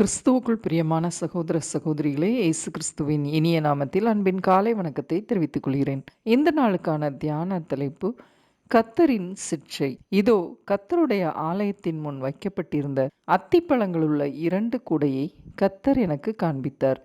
கிறிஸ்துவுக்குள் பிரியமான சகோதர சகோதரிகளே இயேசு கிறிஸ்துவின் இனிய நாமத்தில் அன்பின் காலை வணக்கத்தை தெரிவித்துக் கொள்கிறேன். இந்த நாளுக்கான தியான தலைப்பு கத்தரின் சிற்றை இதோ கத்தருடைய ஆலயத்தின் முன் வைக்கப்பட்டிருந்த அத்திப்பழங்களுள்ள இரண்டு கூடையை கத்தர் எனக்கு காண்பித்தார்.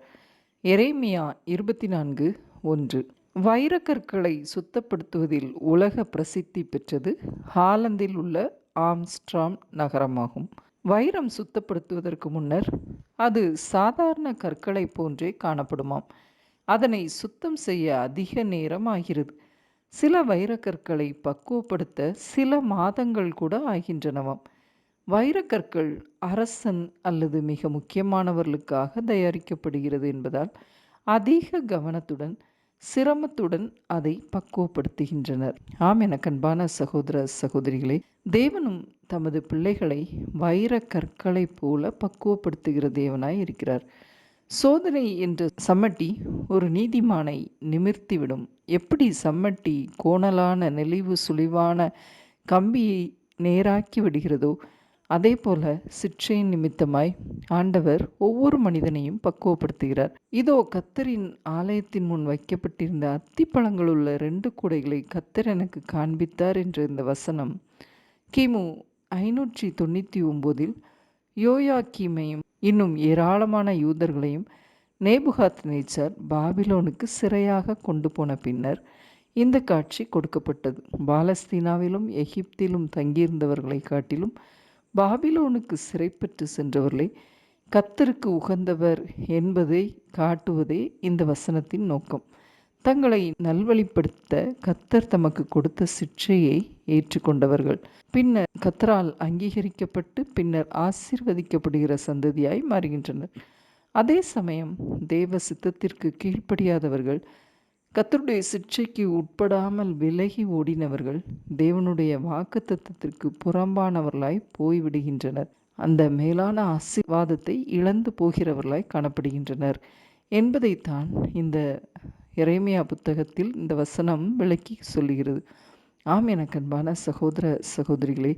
எரேமியா இருபத்தி நான்கு ஒன்று. வைரக்கற்களை சுத்தப்படுத்துவதில் உலக பிரசித்தி பெற்றது ஹாலந்தில் உள்ள ஆம்ஸ்ட்ராம் நகரமாகும். வைரம் சுத்தப்படுத்துவதற்கு முன்னர் அது சாதாரண கற்களை போன்றே காணப்படுமாம். அதனை சுத்தம் செய்ய அதிக நேரம் ஆகிறது சில வைரக்கற்களை பக்குவப்படுத்த சில மாதங்கள் கூட ஆகின்றனவாம். வைரக்கற்கள் அரசன் அல்லது மிக முக்கியமானவர்களுக்காக தயாரிக்கப்படுகிறது என்பதால் அதிக கவனத்துடன் சிரமத்துடன் அதை பக்குவப்படுத்துகின்றனர். ஆம் என கண்பான சகோதர சகோதரிகளே தேவனும் தமது பிள்ளைகளை வைர கற்களைப் போல பக்குவப்படுத்துகிற தேவனாய் இருக்கிறார். சோதனை என்ற சம்மட்டி ஒரு நீதிமானை நிமிர்த்திவிடும். எப்படி சம்மட்டி கோணலான நெளிவு சுழிவான கம்பியை நேராக்கி விடுகிறதோ அதே போல சிற்றையின் நிமித்தமாய் ஆண்டவர் ஒவ்வொரு மனிதனையும் பக்குவப்படுத்துகிறார். இதோ கத்தரின் ஆலயத்தின் முன் வைக்கப்பட்டிருந்த அத்திப்பழங்கள் உள்ள ரெண்டு கூடைகளை கத்தர் எனக்கு காண்பித்தார் என்ற இந்த வசனம். கிமு ஐநூற்றி தொண்ணூற்றி ஒம்போதில் யோயாக்கீமையும் இன்னும் ஏராளமான யூதர்களையும் நேபுகாத் நேச்சர் பாபிலோனுக்கு சிறையாக கொண்டு போன பின்னர் இந்த காட்சி கொடுக்கப்பட்டது. பாலஸ்தீனாவிலும் எகிப்திலும் தங்கியிருந்தவர்களை காட்டிலும் பாபிலோனுக்கு சிறைப்பட்டு சென்றவர்களை கத்தருக்கு உகந்தவர் என்பதை காட்டுவதே இந்த வசனத்தின் நோக்கம். தங்களை நல்வழிப்படுத்த கத்தர் தமக்கு கொடுத்த சிற்றையை ஏற்றுக்கொண்டவர்கள். பின்னர் கத்தரால் அங்கீகரிக்கப்பட்டு பின்னர் ஆசிர்வதிக்கப்படுகிற சந்ததியாய் மாறுகின்றனர். அதே சமயம் தேவ சித்தத்திற்கு கீழ்ப்படியாதவர்கள் கத்தருடைய சிற்றைக்கு உட்படாமல் விலகி ஓடினவர்கள் தேவனுடைய வாக்கு தத்துவத்திற்கு புறம்பானவர்களாய் போய்விடுகின்றனர். அந்த மேலான ஆசிர்வாதத்தை இழந்து போகிறவர்களாய் காணப்படுகின்றனர். என்பதைத்தான் இந்த இறைமையா புத்தகத்தில் இந்த வசனம் விளக்கி சொல்லுகிறது. ஆம் எனக்கு அன்பான சகோதர சகோதரிகளே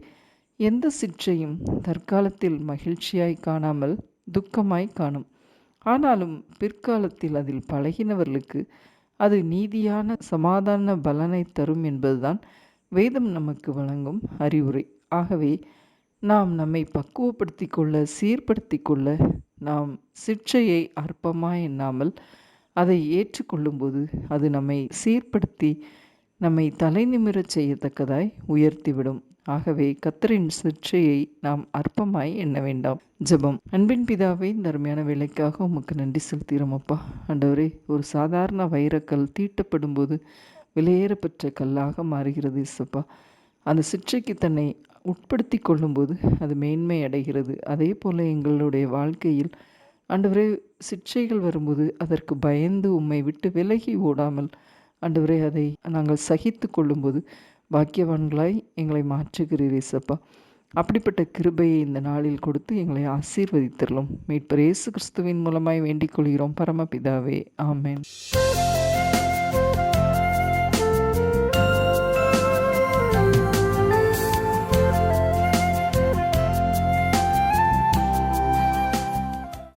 எந்த சிற்றையும் தற்காலத்தில் மகிழ்ச்சியாய் காணாமல் துக்கமாய் காணும். ஆனாலும் பிற்காலத்தில் அதில் பழகினவர்களுக்கு அது நீதியான சமாதான பலனை தரும் என்பதுதான் வேதம் நமக்கு வழங்கும் அறிவுரை. ஆகவே நாம் நம்மை பக்குவப்படுத்தி கொள்ள சீர்படுத்தி கொள்ள நாம் சிற்றையை அற்பமாக எண்ணாமல் அதை ஏற்றுக்கொள்ளும்போது அது நம்மை சீர்படுத்தி நம்மை தலைநிமிரச் செய்யத்தக்கதாய் உயர்த்திவிடும். ஆகவே கத்தரின் சிற்றையை நாம் அற்பமாய் எண்ண வேண்டாம். ஜபம். அன்பின் பிதாவை இந்த அருமையான வேலைக்காக உமக்கு நன்றி செலுத்துகிறோம் அப்பா. ஆண்டவரே ஒரு சாதாரண வைரக்கல் தீட்டப்படும் போது விலையேறப்பெற்ற கல்லாக மாறுகிறது இசப்பா அந்த சிற்றைக்கு தன்னை உட்படுத்தி கொள்ளும்போது அது மேன்மை அடைகிறது. அதே போல் எங்களுடைய வாழ்க்கையில் ஆண்டவரே சிற்றைகள் வரும்போது அதற்கு பயந்து உம்மை விட்டு விலகி ஓடாமல் ஆண்டவரே அதை நாங்கள் சகித்து கொள்ளும்போது பாக்கியவான்களாய் எங்களை மாற்றுகிறீரே சப்பா. அப்படிப்பட்ட கிருபையை இந்த நாளில் கொடுத்து எங்களை ஆசீர்வதித்திருளும் மீட்பர் இயேசு கிறிஸ்துவின் மூலமாய் வேண்டிக் கொள்கிறோம். பரமபிதாவே ஆமேன்.